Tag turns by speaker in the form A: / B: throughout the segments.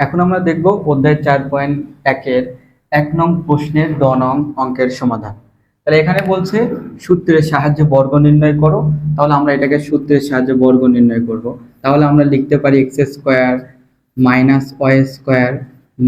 A: এখন আমরা দেখব অধ্যায় চার পয়েন্ট একের এক নং প্রশ্নের দ নং অঙ্কের সমাধান। তাহলে এখানে বলছে সূত্রের সাহায্যে বর্গ নির্ণয় করো, তাহলে আমরা এটাকে সূত্রের সাহায্যে বর্গ নির্ণয় করব। তাহলে আমরা লিখতে পারি X square minus Y square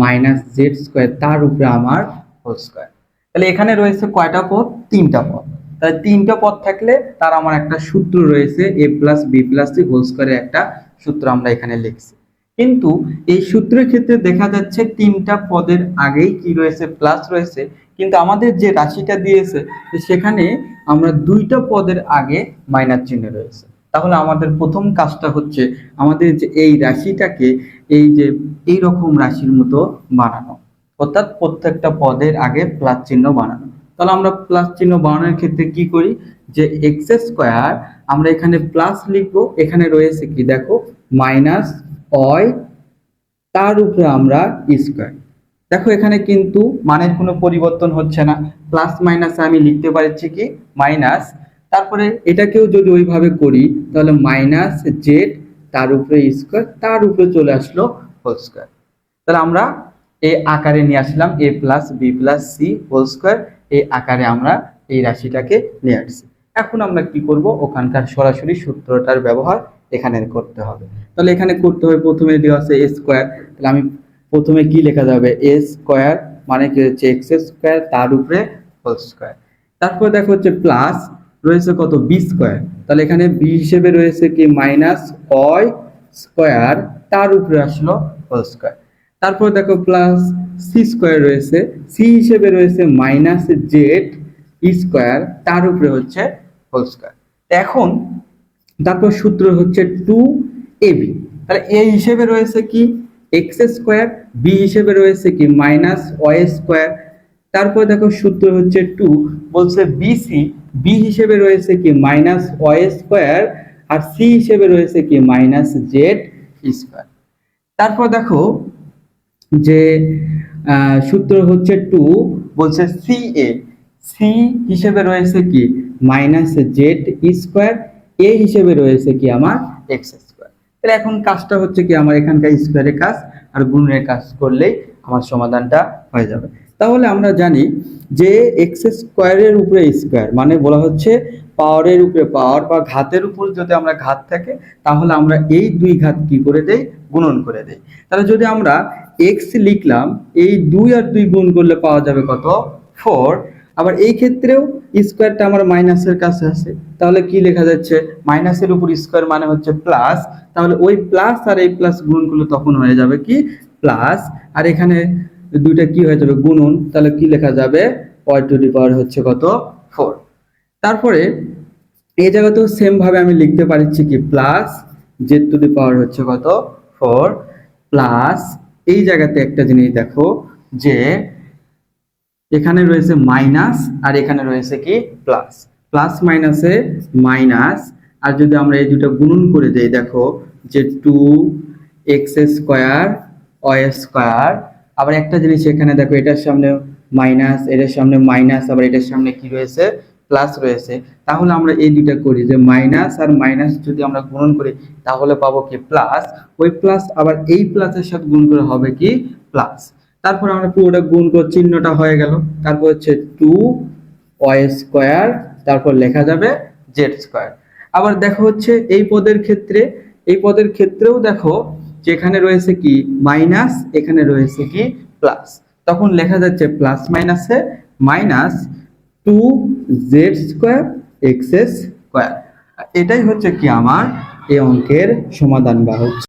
A: minus Z square তার উপরে আমার হোল স্কোয়ার তাহলে এখানে রয়েছে কয়টা পদ? তিনটা পদ। তাহলে তিনটা পদ থাকলে তার আমার একটা সূত্র রয়েছে A plus B plus C whole স্কোয়ারের একটা সূত্র আমরা এখানে লিখছি। কিন্তু এই সূত্রের ক্ষেত্রে দেখা যাচ্ছে তিনটা পদের আগেই কি রয়েছে প্লাস রয়েছে। কিন্তু আমাদের যে রাশিটা দিয়েছে সেখানে আমরা দুইটা পদের আগে মাইনাস চিহ্ন রয়েছে। তাহলে আমাদের প্রথম কাজটা হচ্ছে আমাদের যে এই রাশিটাকে এই যে এই রকম রাশির মতো বানানো। অর্থাৎ প্রত্যেকটা পদের আগে প্লাস চিহ্ন বানানো। তাহলে আমরা প্লাস চিহ্ন বানানোর ক্ষেত্রে কি করি? যে এক্স স্কোয়ার আমরা এখানে প্লাস লিখব, এখানে রয়েছে কি দেখো? মাইনাস অয় তার উপরে আমরা স্কোয়ার দেখো এখানে কিন্তু মানের কোনো পরিবর্তন হচ্ছে না। প্লাস মাইনাস আমি লিখতে পারছি কি? মাইনাস তারপরে এটাকেও যদি ওইভাবে করি, তাহলে মাইনাস জেড তার উপরে স্কোয়ার তার উপরে চলে আসলো হোল স্কোয়ার তাহলে আমরা এই আকারে নিয়ে আসলাম A plus B plus C whole square এই আকারে আমরা এই রাশিটাকে নিয়ে আসছি। এখন আমরা কি করব? ওখানকার সরাসরি সূত্রটার ব্যবহার এখানে করতে হবে। তাহলে এখানে করতে হবে প্রথমে দেওয়া আছে এ স্কোয়ার তাহলে আমি প্রথমে কি লেখা যাবে? এ স্কোয়ার মানে কি হচ্ছে এক্স স্কোয়ার তার উপরে হোল স্কোয়ার তারপর দেখো হচ্ছে প্লাস রয়েছে কত? বি স্কোয়ার তাহলে এখানে বি হিসেবে রয়েছে কি? মাইনাস অয় স্কোয়ার তার উপরে আসলো হোল স্কোয়ার তারপর দেখো প্লাস সি স্কোয়ার রয়েছে। সি হিসেবে রয়েছে মাইনাস জেড স্কোয়ার তার উপরে হচ্ছে হোল স্কোয়ার এখন তারপর সূত্র হচ্ছে টু এ বি তাহলে এ হিসেবে রয়েছে কি? এক্স স্কোয়ার বি হিসেবে রয়েছে কি? মাইনাস ওয়াই স্কোয়ার তারপর দেখো সূত্র হচ্ছে টু বলছে বিসি বি হিসেবে রয়েছে কি? মাইনাস ওয়াই স্কোয়ার আর সি হিসেবে রয়েছে কি? মাইনাস জেড স্কোয়ার তারপর দেখো যে সূত্র হচ্ছে টু বলছে সি এ সি হিসেবে রয়েছে কি? মাইনাস জেড স্কোয়ার এ হিসেবে রয়েছে কি আমার এক্স স্কোয়ার তাহলে এখন কাজটা হচ্ছে কি আমার এখানকার স্কোয়ারের কাজ আর গুণের কাজ করলেই আমার সমাধানটা হয়ে যাবে। তাহলে আমরা জানি যে এক্স স্কোয়ারের উপরে স্কোয়ার মানে বলা হচ্ছে পাওয়ারের উপরে পাওয়ার বা ঘাতের উপর যদি আমরা ঘাত থাকে, তাহলে আমরা এই দুই ঘাত কি করে দেই? গুণন করে দেই। তাহলে যদি আমরা এক্স লিখলাম, এই দুই আর দুই গুণ করলে পাওয়া যাবে কত? ফোর আবার এই ক্ষেত্রেও স্কোয়ারটা আমার মাইনাসের কাছে আছে। তাহলে কি লেখা যাচ্ছে? মাইনাসের উপর স্কোয়ার মানে হচ্ছে প্লাস। তাহলে ওই প্লাস আর এই প্লাস গুণ করলে তখন হয়ে যাবে কি? প্লাস। আর এখানে দুইটা কি হয়ে যাবে? গুণন। তাহলে কি লেখা যাবে? ওয়াই টু দি পাওয়ার হচ্ছে কত? ফোর। তারপরে এই জায়গাতেও সেম ভাবে আমি লিখতে পারছি কি? Plus Z to the power হচ্ছে কত? ফোর। প্লাস এই জায়গাতে একটা জিনিস দেখো যে এখানে রয়েছে মাইনাস আর এখানে রয়েছে কি প্লাস। প্লাস মাইনাসে মাইনাস। আর যদি আমরা এই দুটো গুণন করে দেই, দেখো যে two X square Y square আবার একটা জিনিস এখানে দেখো, এটার সামনে মাইনাস, এটার সামনে মাইনাস, আবার এটার সামনে কি রয়েছে? প্লাস রয়েছে। তাহলে আমরা এই দুইটা করি যে মাইনাস আর মাইনাস যদি আমরা গুণন করি, তাহলে পাবো কি প্লাস। ওই প্লাস আবার এই প্লাসের সাথে গুণ করে হবে কি? প্লাস। তারপর আমরা পুরোটা গুণ করে চিহ্নটা হয়ে গেল। তারপর হচ্ছে টু ওয়াই স্কোয়ার তারপর লেখা যাবে জেড স্কোয়ার আবার দেখো হচ্ছে এই পদের ক্ষেত্রে, এই পদের ক্ষেত্রেও দেখো যে এখানে রয়েছে কি মাইনাস এখানে রয়েছে কি প্লাস তখন লেখা যাচ্ছে প্লাস মাইনাসে minus two Z square X square এটাই হচ্ছে কি আমার এই অঙ্কের সমাধান বা হচ্ছে